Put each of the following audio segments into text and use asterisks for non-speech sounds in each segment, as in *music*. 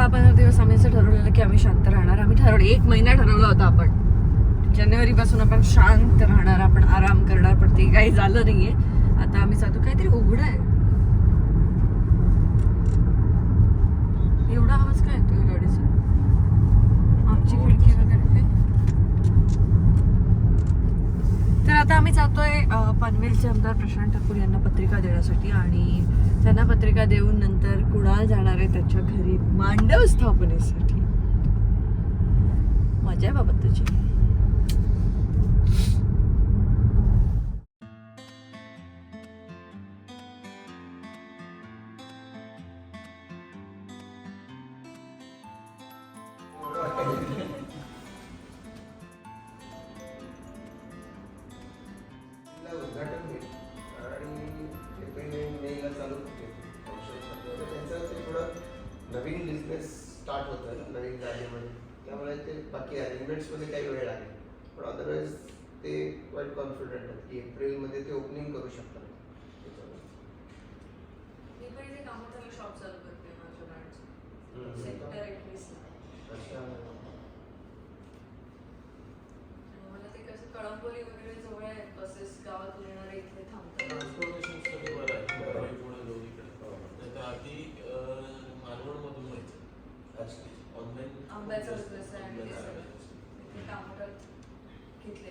दहा पंधरा दिवस आम्ही असं ठरवलेलं की आम्ही शांत राहणार. आम्ही ठरवलं एक महिना ठरवला होता आपण. जानेवारी पासून आपण शांत राहणार आपण आराम करणार पण ते काही झालं नाहीये. आता आम्ही जातो काहीतरी उघड आहे. एवढा आवाज काय येतोय गाडीचा? आमची खिडकी वगैरे तर आता आम्ही जातोय पनवेलचे आमदार प्रशांत ठाकूर यांना पत्रिका देण्यासाठी आणि त्यांना पत्रिका देऊन नंतर कुणाल जाणार आहे त्याच्या घरी. मांडव स्थापनेसाठी. मजा आहे बाबा तुझी. कामाचं शॉप चालू करते माझ्या हम्म. सेक्टर एकवीसला. मला ते कसं कळंबोली वगैरे जवळ आहेत बसेस गावातून येणारे इथे थांबतात. बरं आहे. गावी पुढे दोन्हीकडे. नाही तर आधी मालवणमधून व्हायचं अच्छा. ऑनलाईन आंब्याचा बिझनेस आहे. घेतले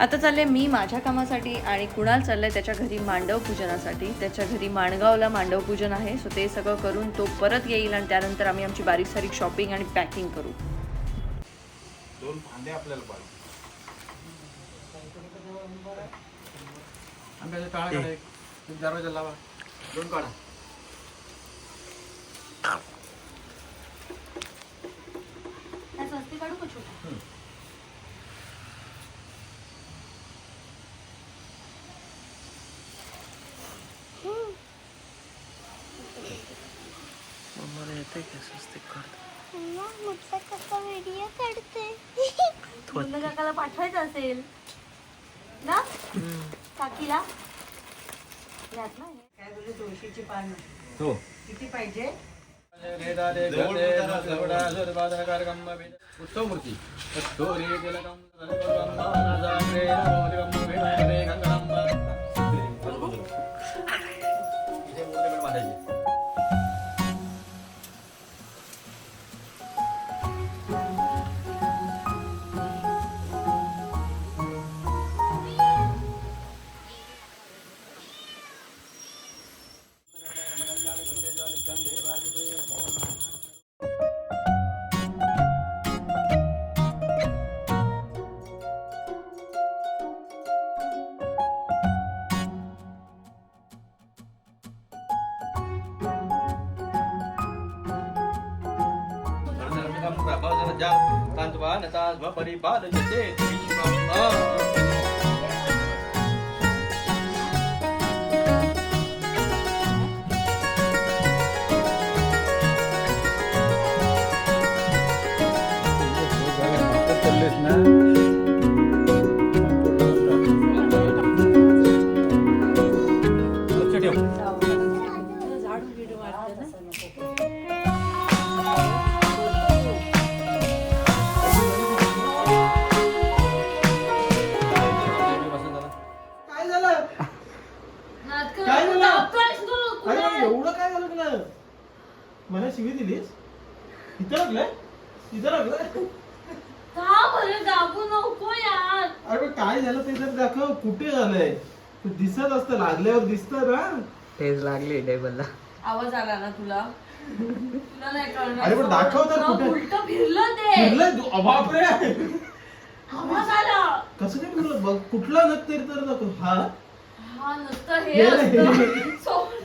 आता चालले मी माझ्या कामासाठी आणि कुणाल चाललंय त्याच्या घरी मांडव पूजनासाठी. त्याच्या घरी माणगावला मांडव पूजन आहे. सो ते सगळं करून तो परत येईल आणि त्यानंतर आम्ही आमची बारीक सारीक शॉपिंग आणि पॅकिंग करू. दोन फांदे आपल्याला पाहिजे. आंब्याचा टाळा काढा एक. एक दरवाजा लावा दोन काढा मम्मा म्हटलं कसा व्हिडिओ काढते? मुलं काकाला पाठवायचं असेल. ना? काकीला? ना काय बोलले तुळशीची पानं? हो. किती पाहिजे? उत्सव मूर्ती કાંતવા નતાસ પરિપાલ જતે मला शिवी दिलीस? इथं लागलंय? इथं लागलंय? का बरं? दाबू नको यार. अरे काय झालं ते जर दाखव. कुठे झालंय? दिसत असत लागल्यावर दिसत ना. तेच लागली टेबलला. आवाज आला ना तुला? अरे पण दाखव तर कुठे? फिरलं ते. बापरे. आवाज आला. कसं काय फिरलं? बघ कुठला नख तर दाखव. हा? हा नुसतं हे सोड.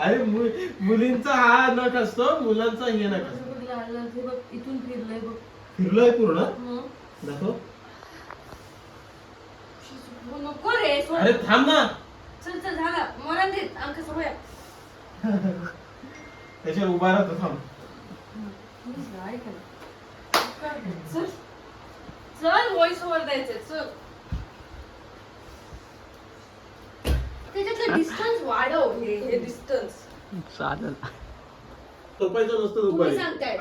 अरे मु- मुलींचा हा नख असतो मुलांचा हे नख असतो. बघ, लागलं ते बघ इथून फिरलंय बघ. फिरलोय पूर्ण? हं. दाखव. हो, नको रे सोड. अरे थांब ना. चल चल झाला. मरण देत आमच्या सवय त्याच्यावर उभा राहतो थांब. चल चल व्हॉइस ओव्हर द्यायचे चल. त्याच्यातलं डिस्टन्स वाढव. हे हे डिस्टन्स चालेल झोपायचं नसतं तुम्ही दुपारी सांगताय.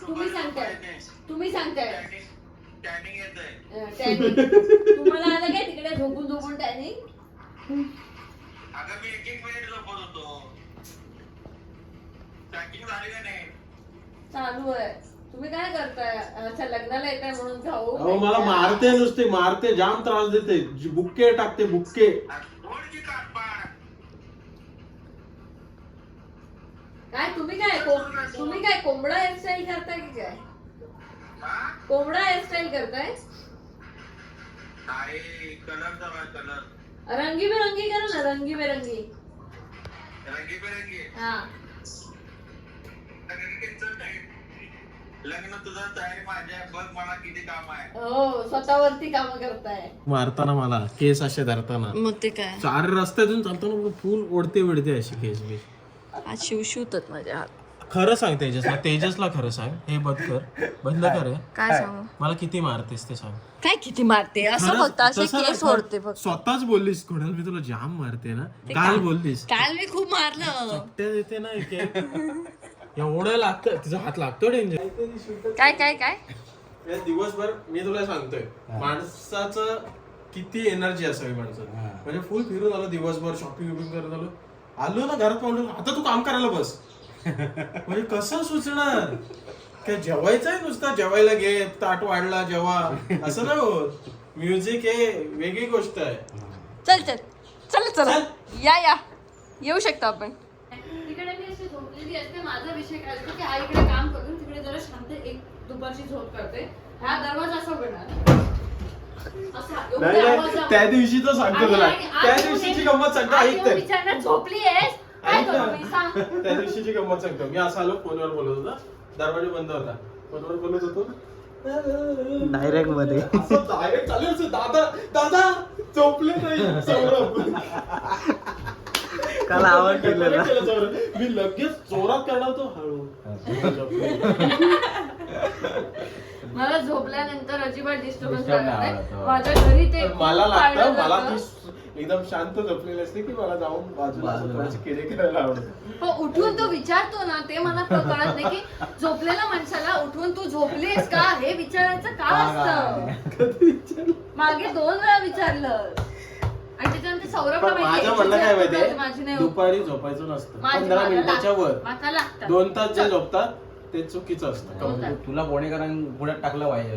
तुम्ही सांगताय. तुम्ही सांगताय. अं, टॅनिंग *laughs* तुम्हाला आलं काय तिकडे झोपून झोपून टॅनिंग अगं मी एक एक मिनिट झोपत होतो. पॅकिंग झाली का नाही? चालू आहे. तुम्ही काय करताय? अच्छा लग्नाला येताय म्हणून जाऊ. अहो मला मारते नुसते मारते. जाम त्रास देते. जी- बुक्के टाकते बुक्के. काय तुम्ही काय तुम्ही काय कोंबडा हेअरस्टाईल करताय की काय? हा कोंबडा हेअरस्टाईल करताय? कलर रंगीबेरंगी करा ना रंगीबेरंगी. रंगीबेरंगी? हा. लग्न माझ्या बघ मला किती काम आहे. हो स्वतःवरती काम करताय. मारताना मला केस असे धरताना. मग ते काय? चार रस्त्यातून चालताना मला फुल ओढते विडते अशी केस बी आज शिवशिवतात माझे हात. खरं सांग तेजसला तेजसला खरं सांग. हे बंद कर. बंद कर हे. काय सांगू? मला किती मारतेस ते सांग. काय किती मारते? असं फक्त असे तसं नाही, केस फक्त. स्वतःच बोललीस कोणाला मी तुला जाम मारते ना. काल बोललीस. काल मी खूप मारलं. देते ना एक एक. एवढं लागतं तिचा हात लागतो डेंजर काय काय काय? या दिवसभर मी तुला सांगतोय माणसाचं किती एनर्जी असावी माणसात म्हणजे फुल फिरून आलो दिवसभर शॉपिंग विपिंग करत आलो. आलो ना घरात पाहून आता तू काम करायला बस. म्हणजे कसं सुचणार? काय जेवायचं आहे नुसतं जेवायला घे ताट वाढला जेवा. असं नाही होत. म्युझिक हे वेगळी गोष्ट आहे. चल चल. चल चल. या या. येऊ शकतो आपण. तिकडे मी अशी झोपलेली असते माझा विषय काय असतो की आई इकडे काम करून तिकडे जरा शांत एक दुपारची झोप करते. हा दरवाजा असा उघडणार. नाही. त्या दिवशीच सांगतो आणि- तुला. त्या दिवशीची हे- गंमत सांगतो आज ऐक येऊन तर. विचारणार झोपली त्या दिवशीची गंमत सांगतो. मी असा आलो फोनवर बोलत होता. दरवाजा बंद होता. फोनवर बोलत होतो. डायरेक्टमध्ये. डायरेक्ट चालेल असं, दादा दादा झोपले नाही सौरभ काल आवाज दिलेला केलं सौरभ. मी लगेच जोरात करणार तो हळू मला झोपल्यानंतर अजिबात डिस्टर्बन्स Disturb लागत नाही. नाही आवडत, हो. माझ्या घरी ते पण मला खूप लागतं पाळलं मला जातं. ती एकदम शांत झोपलेली असते की मला जाऊन बाजूला असं बाजूला. थोडेसे किडे करायला आवडतं. हो उठून तो विचारतो ना ते मला क- कळत नाही की झोपलेल्या माणसाला उठून तू झोपलीस का? हे विचारायचं का असतं? मागे दोन वेळा विचारलं. आणि त्याच्यानंतर सौरभला पण माहिती माझं आहे, म्हणणं काय माझी नाही माहितीये होत. दुपारी झोपायचं नसतं. माझी- पंधरा मला मिनिटाच्या लाग- वर. मला लागतं. दोन तास जे झोपतात ते चुकीचं असतं. हो का? तुला पुणेकरांनी पुण्यात टाकलं पाहिजे.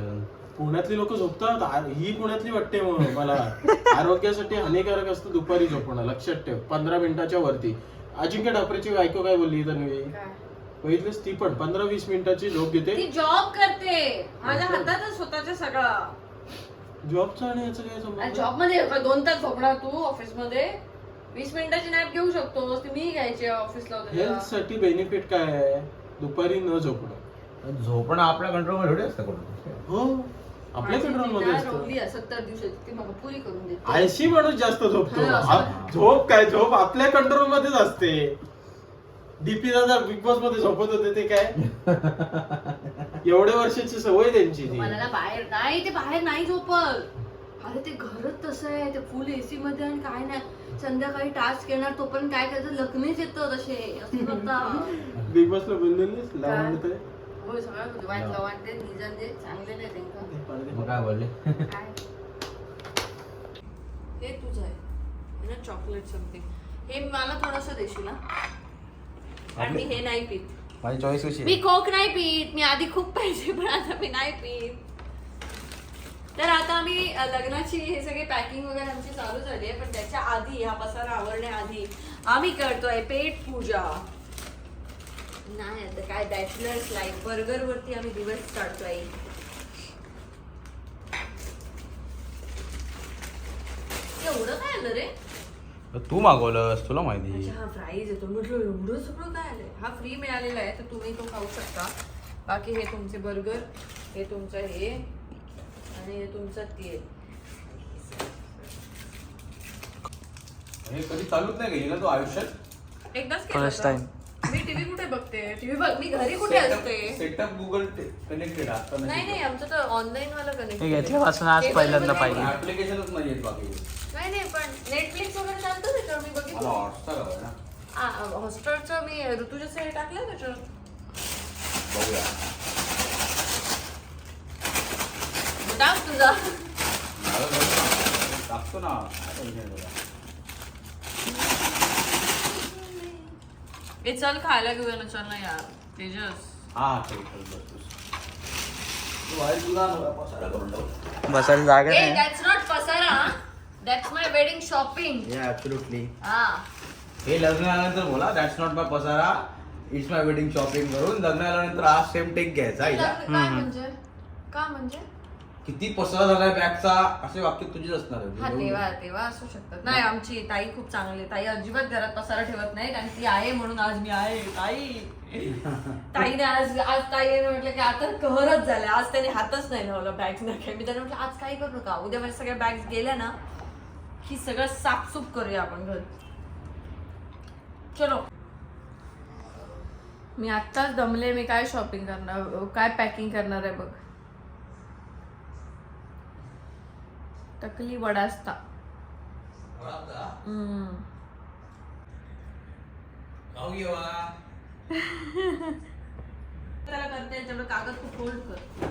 पुण्यातली लोक झोपतात. आ- ही पुण्यातली वाटते मला. *laughs* आरोग्यासाठी हानिकारक असतं दुपारी झोपणं लक्षात ठेव. पंधरा मिनिटाच्या वरती. अजिंक्य ठाकरेची बायको काय बोलली तन्वी? बघितलीस ती पण. पंधरा वीस मिनिटाची झोप घेते. ती जॉब करते. माझ्या हातातच स्वतःच्या सगळं. जॉबचा आणि याचं काय संबंध? जॉबमध्ये का दोन तास झोपणार तू ऑफिसमध्ये वीस मिनिटाची नॅप घेऊ शकतोस. ती मी घ्यायची ऑफिसला होते तेव्हा. हेल्थसाठी बेनिफिट काय? आहे दुपारी न झोपणं. झोपणं आपल्या कंट्रोल थोडी असतं कुठं. हो. आपल्या कंट्रोलमध्ये असतं. सत्तर दिवसाची ती मला पुरी करून देते. आळशी माणूस जास्त झोपतो. हा, असं. झोप काय? झोप आपल्या कंट्रोल मध्येच असते डीपी दादा बिग बॉसमध्ये झोपत होते ते काय? *laughs* एवढ्या वर्षाची सवय त्यांची ती. मला ना बाहेर नाही ते बाहेर नाही झोपत. अरे ते घरच तसं आहे ते फुल एसी मध्ये आणि काय नाही. संध्याकाळी टास्क येणार तो पण काय करायचं लग्नच येतं तसे असं करतात बिग बॉसला बोललेलीस? लावून काय? होय सगळं वाईट लवान ते निजन ते चांगले नाही त्यांना मग काय बोलले? काय? हे तुझं आहे. ना चॉकलेट समथिंग हे मला थोडस देशील ना कारण मी हे नाही पीत. माझी चॉईस कशी मी आहे? कोक नाही पीत. मी आधी खूप पाहिजे पण आता मी नाही पीत. तर आता आम्ही लग्नाची हे सगळे पॅकिंग वगैरे आमची चालू झाली आहे पण त्याच्या आधी हा पसारा आवरण्याआधी आम्ही करतोय पेट पूजा. नाही आता काय बॅचलर्स लाईफ बर्गर वरती आम्ही दिवस काढतोय. एवढं काय आलं रे? तू मागवलंस तुला माहिती. हा फ्राईज येतो. म्हटलं एवढं सगळं काय आलंय? हा फ्री मिळालेला आहे तर तुम्ही तो खाऊ शकता. बाकी हे तुमचे बर्गर हे तुमचं हे. आणि तुमचं तेल हे कधी चालूच नाही गेली ना तू आयुष्यात? एकदाच केलं होतं. time. मी टीव्ही कुठे बघते? टीव्ही बघ मी घरी कुठे असते? सेटअप गुगल कनेक्टेड नाही नाही आमचं तर ऑनलाईन वाला कनेक्ट हे घेतल्यापासून आज पहिल्यांदा पाहिजे. ऍप्लिकेशनच नाही येत बाकी. नाही नाही पण नेटफ्लिक्स वगैरे चालतं त्याच्यावर मी मला बघितलं हॉटस्टार हवं ना हॉस्टेलचं मी ऋतुजाचं हे टाकलं त्याच्यावर बघूया. टाक तुझा टाकतो ना. ए चल खायला घेऊया ना चल ना यार तेजस हा चल चल बस तू. तू बाहेर तुला नवरा पसारा करून टाकू बसायला जागा ए नाही दॅट्स नॉट पसारा दॅट्स माय वेडिंग शॉपिंग या ऍब्सोल्युटली हा हे लग्न आल्यानंतर बोला दॅट्स नॉट माय पसारा इट्स माय वेडिंग शॉपिंग करून लग्न आल्यानंतर आज सेम टेक घ्यायचा हिला. काय म्हणजे का म्हणजे किती पसारा झालाय बॅगचा असे वाक्य तुझीच असणार हा आहे तेव्हा तेव्हा असू शकतात. नाही आमची ताई खूप चांगली आहे. ताई अजिबात घरात पसारा ठेवत नाही आणि ती आहे म्हणून आज मी आहे. ताई. *laughs* ताईने आज आज ताईने म्हटलं की आता कहरच झालं आज त्याने हातच नाही लावला बॅग नाही मी त्याने म्हटलं आज काही करू नका. उद्या माझ्या सगळ्या बॅग्स गेल्या ना की सगळं साफसूफ करूया आपण घर. चलो. मी आत्ताच दमले मी काय शॉपिंग करणार काय पॅकिंग करणार आहे बघ. टकली वडास्ता? हम्म. त्याला करते याच्यावर कागद तू फोल्ड कर.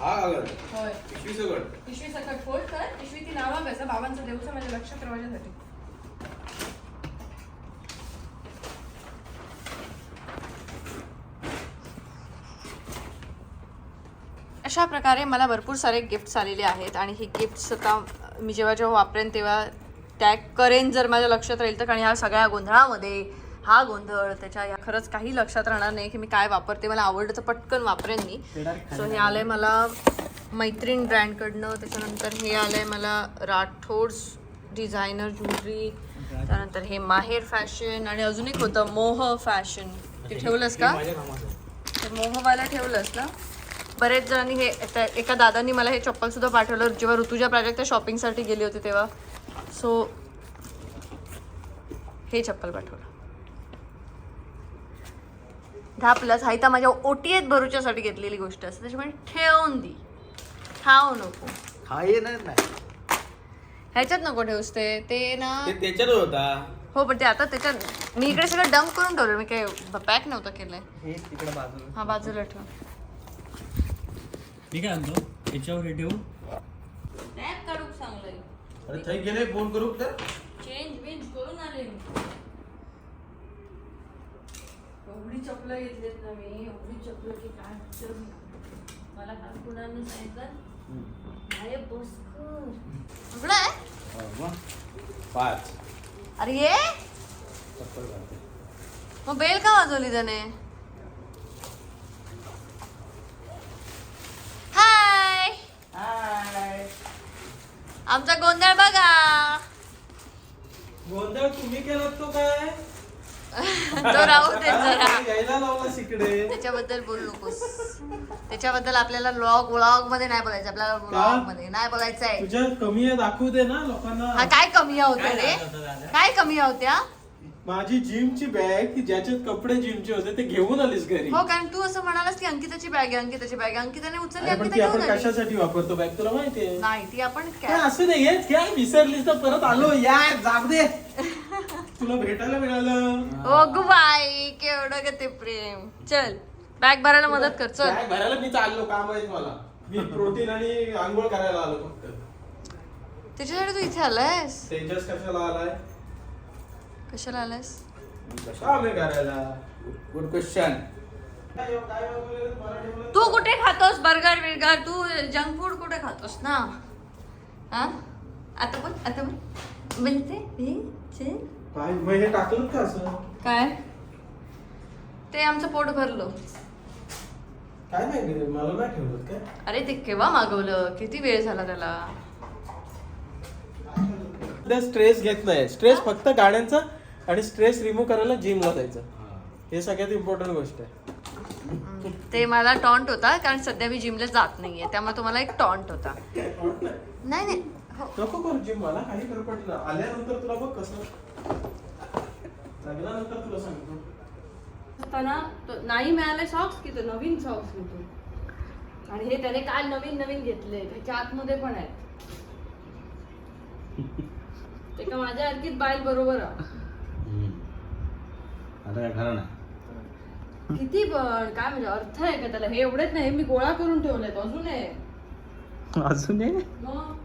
हा कागद? होय. पिशवी सगळं पिशवी सकट फोल्ड कर. पिशवी ती नावा कसं बाबांचा देवचा माझ्या लक्षात राहण्यासाठी अशा प्रकारे मला भरपूर सारे गिफ्ट्स आलेले आहेत आणि हे गिफ्ट्स आता मी जेव्हा जेव्हा वापरेन तेव्हा टॅग करेन जर माझ्या लक्षात राहील तर. कारण ह्या सगळ्या गोंधळामध्ये हा गोंधळ त्याच्या या खरंच काही लक्षात राहणार नाही की मी काय वापरते. मला आवडलं तर पटकन वापरेन मी. सो हे आलंय मला मैत्रीण ब्रँडकडनं. त्याच्यानंतर हे आलंय मला राठोड्स डिझायनर ज्वेलरी त्यानंतर हे माहेर फॅशन आणि अजून एक होतं मोह फॅशन ते ठेवलंस का? ते मोहवाला ठेवलंस ना? बरेच जणांनी हे त्या- एका दादांनी मला हे चप्पल सुद्धा पाठवलं जेव्हा ऋतुजा प्राजक्त शॉपिंगसाठी गेले होते तेव्हा. सो हे चप्पल पाठवलं. दहा प्लस हाय तर माझ्या ओटीएत भरूच्यासाठी घेतलेली गोष्ट असते त्याच्यामुळे ठेवून दी. खाऊ नको. हा नाही. ह्याच्यात नको ठेवूस ते ते ना ते त्याच्यात होता. हो पण ते आता त्याच्यात मी इकडे सगळं डंप करून ठेवलं मी काय पॅक नव्हतं केलंय. हे तिकडे बाजूला. हा बाजूला ठेव. मी काय म्हणतो याच्यावर हे ठेवू. टॅग काढूक सांगलंय. अरे थंय गेले फोन करू तर. चेंज बिंज करून आले. मी एवढी चपलं घेतलीत ना मी एवढी चपलं की काय नका. मला काल कुणाने सांगितलं. अरे बस कर. हा. पाच. अरे ये. मग बेल का वाजवली त्याने? हाय आमचा गोंधळ बघा. गोंधळ तुम्ही केलात तो काय? *laughs* तो राहू दे जरा. *laughs* यायला त्याच्याबद्दल बोलू नकोस. त्याच्याबद्दल आपल्याला व्लॉग व्लॉगमध्ये नाही बोलायचं. आपल्याला व्लॉगमध्ये नाही बोलायचं आहे तुझ्या कमी आहे दाखवू दे ना हा लोकांना काय कमी होत्या रे? काय कमी होत्या? माझी जिमची बॅग ज्याच्यात कपडे जिमचे होते ते घेऊन आलीस घरी. हो कारण तू असं म्हणालास की अंकिताची बॅग आहे अंकिताची बॅग आहे. अंकिताने उचलली अरे पण अंकिता ती आपण आली. कशासाठी वापरतो बॅग तुला माहितीये नाही ती आपण पण असं नाही हेच काय विसरलीस तर परत आलो. यार जाग दे. *laughs* तुला भेटायला मिळालं. ओ गु बाई केवढं ग ते प्रेम. चल बॅग भरायला मदत कर चल. बॅग भरायला मी चाललो काम आहे मला. मी प्रोटीन आणि आंघोळ करायला आलो फक्त. त्याच्यासाठी तू इथे आलायस? तेजस कशाला आलाय? कशाला करायला? गुड क्वेश्चन तू कुठे खातोस? बर्गर बिर्गर? तू जंक फूड कुठे खातोस ना? हा? आता पण आता पण चे. काय ते आमचं पोट भरलं. काय नाही रे, मला नाही ठेवलं काय? अरे ते केव्हा मागवलं? किती वेळ झाला त्याला? स्ट्रेस घेत नाही. स्ट्रेस फक्त गाड्यांचा आणि स्ट्रेस रिमूव्ह करायला जिमला जायचं. हे. सगळ्यात इम्पॉर्टंट गोष्ट आहे. ते मला टॉन्ट होता कारण सध्या मी जिमला जात नाहीये. त्यामुळे तुम्हाला एक टॉन्ट होता. नाही नाही. हो. नको करू जिम मला काही फरक पडला आल्यानंतर तुला बघ कसं. लग्नानंतर तुला सांगतो. असताना तो नाही मिळाले सॉक्स की तो नवीन सॉक्स घेतो. आणि हे त्याने काल नवीन नवीन घेतले. त्याच्या आतमध्ये पण आहेत. ते का माझ्या आणखीच बाईल बरोबर आहे. आता काय खरं नाही. किती पण काय म्हणजे अर्थ आहे का त्याला? हे एवढेच नाही मी गोळा करून ठेवलेत अजून आहे. अजून एक मग?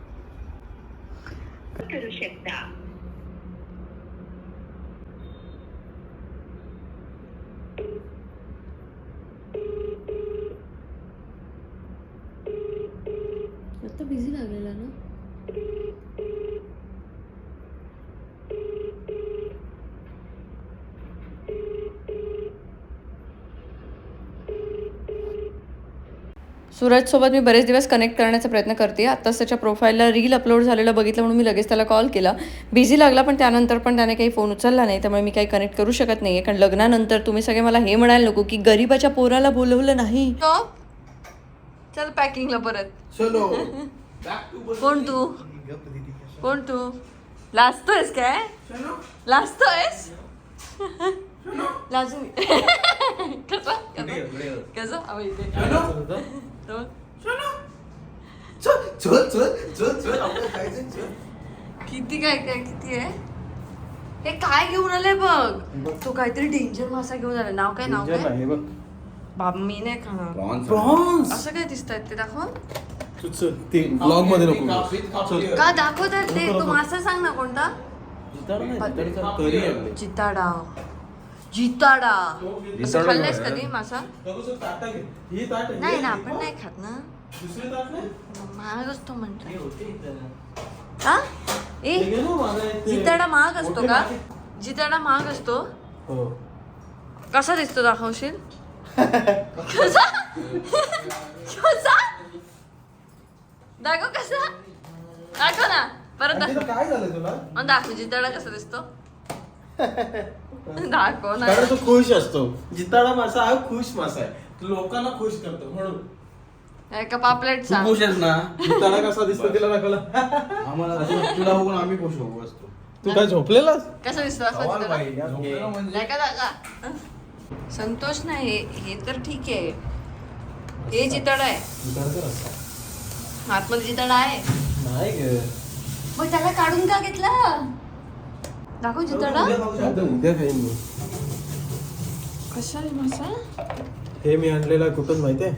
आता बिझी लागलेला ना सूरजसोबत मी बरेच दिवस कनेक्ट करण्याचा प्रयत्न करते. आत्ताच त्याच्या प्रोफाईलला रील अपलोड झालेलं बघितलं म्हणून मी लगेच त्याला कॉल केला. बिझी लागला पण त्यानंतर पण त्याने काही फोन उचलला नाही. त्यामुळे मी काही कनेक्ट करू शकत नाही कारण लग्नानंतर तुम्ही सगळे मला हे म्हणायला नको की गरीबाच्या पोराला बोलवलं नाही. चल पॅकिंगला परत. चलो. *laughs* कोण तू? कोण तू? लाजतोयस काय? लाजतोयस? *laughs* लाजू *laughs* कसं? कसं? कसं? चल चल चल चल चल आपल्याला जायचं चल किती काय काय किती आहे हे काय घेऊन आले बघ तो काहीतरी डेंजर मासा घेऊन आला नाव काय नाव काय हे बघ बाब मी नाही खाणार प्रॉन्स असं काय दिसतात ते दाखव ते ब्लॉगमध्ये नको चल. का दाखवतात ते तो मासा सांग ना कोणता जिताडा नाही, जिताडाचा करी आहे. जिताडा. असं खाल्लंयस कधी मासा. ही. नाही ना आपण नाही खात ना. दुसरी ताट नाही? महाग असतो हा ए हे जिताडा महाग असतो का? मागे. जिताडा महाग असतो? हो. कसा दिसतो दाखवशील? कसा? कसा? दाखव कसा? दाखव ना परत दाखव. काय झालं तुला? मग दाखव जिताडा कसा दिसतो? *laughs* दाखव ना. कारण तो खुश असतो. जिताडा मासा हा खुश मासा आहे. तो लोकांना खुश करतो म्हणून. एका पापलेट तू सांग. खुश आहेस ना? जिताडा कसा दिसतो तिला दाखवला. *laughs* आम्हाला तुला बघून आम्ही खुश होऊ असतो. तू काय झोपलेलास कसा दिसतो असा जिताडा झोपलेलो म्हणजे? संतोष नाही हे तर ठीक आहे. हे जिताडा आहे. आतमध्ये जिताडा आहे. नाही ग. मग त्याला काढून का घेतला? दाखव जिताडा आता उद्या खाईन मी कसा आहे मासा हे मी आणलेला कुठून माहितीये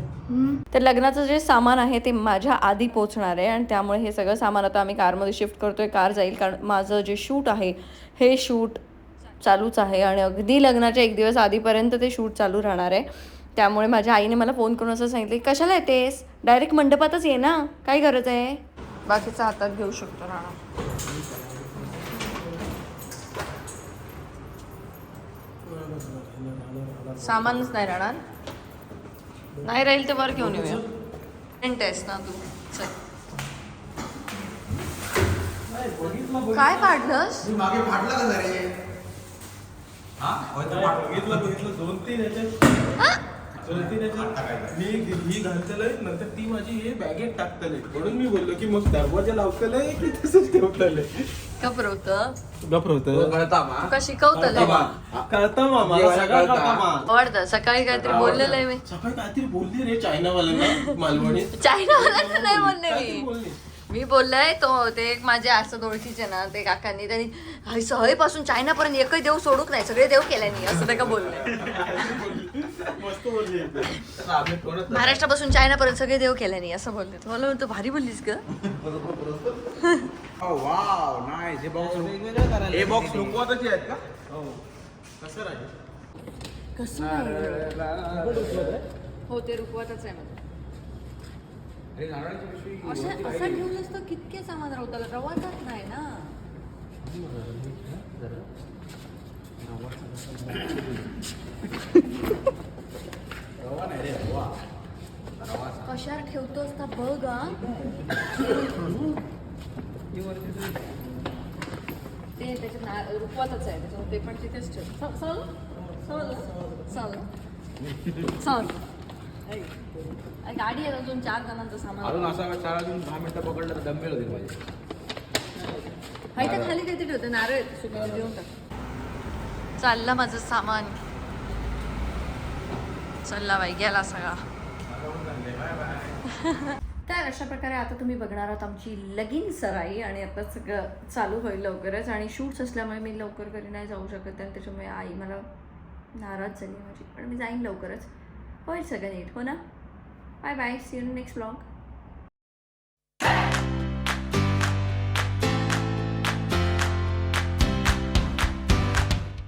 तर लग्नाचं जे सामान आहे ते माझ्या आधी पोचणार आहे आणि त्यामुळे हे सगळं सामान आता आम्ही कारमध्ये शिफ्ट करतोय. कार जाईल कारण माझं जे शूट आहे हे शूट चालूच आहे आणि अगदी लग्नाच्या एक दिवस आधीपर्यंत ते शूट चालू राहणार आहे. त्यामुळे माझ्या आईने मला फोन करून असं सांगितलं की कशाला येतेस? डायरेक्ट मंडपातच ये ना. काय गरज आहे? बाकीचं हातात घेऊ शकतो राणा. सामानच नाही राहणार. नाही राहील तर वर घेऊन येऊया. टेंट आहेस ना तू. चल. काय बघितलं दोन तीन मी ही घालतलंय नंतर ती माझी हे बॅगेत टाकतले. म्हणून मी बोललो की मग दरवाजा लावतलंय की तसंच ठेवतलंय? घबरवत गप्र तो होत कळता मा. तुका शिकवतलं कळतं मामा जेवायला सगळं कळतं. कळतं. मा. आवडतं सकाळी काहीतरी बोललेलं आहे मी. सकाळी काहीतरी बोलली रे चायनावाल्यांना *laughs* मालवणीत चायनावाल्याचं नाही काहीतरी मी. बोलली. मी बोललोय तो ते एक माझे असं ओळखीचे ना ते काकांनी त्यांनी सहळीपासून चायनापर्यंत एकही देव सोडूक नाही सगळे देव केल्यानी असं ते का *laughs* बोलली. महाराष्ट्रापासून चायनापर्यंत सगळे देव केल्यानी असं बोलले मला म्हणतो भारी बोललीस ग वाव हे बॉक्स हे बॉक्स लोकवाताचे आहेत का कसं राहील कसं हो ते रुकवतच आहे माझं अरे नारळाची पिशवी असं असं ठेवलंस तर कितके सामान नाही ना रवा नाही रे रवा रवा कशावर ठेवतोस का बघ. ते रुकवातच आहे ते पण तिथेच ठेव. स- चल चल चल चल ऐ. ऐ, गाडी आहे अजून चार जणांचं सामान. अजून असा चार अजून दहा मिनिटं पकडलं तर होतील माझे. हाय तर खाली काहीतरी ठेवते नारळ आहेत, सुकवून देऊन टाक. चाललं माझं सामान. चलला बाई गेला सगळा. तर अशा प्रकारे आता तुम्ही बघणार आहात आमची लगीन सराई आणि आता सगळं चालू होईल लवकरच आणि शूट्स असल्यामुळे मी लवकर घरी नाही जाऊ शकत आणि त्याच्यामुळे आई मला नाराज झाली माझी. पण मी जाईन लवकरच. होईल सगळं नीट हो ना? Bye bye see you next blog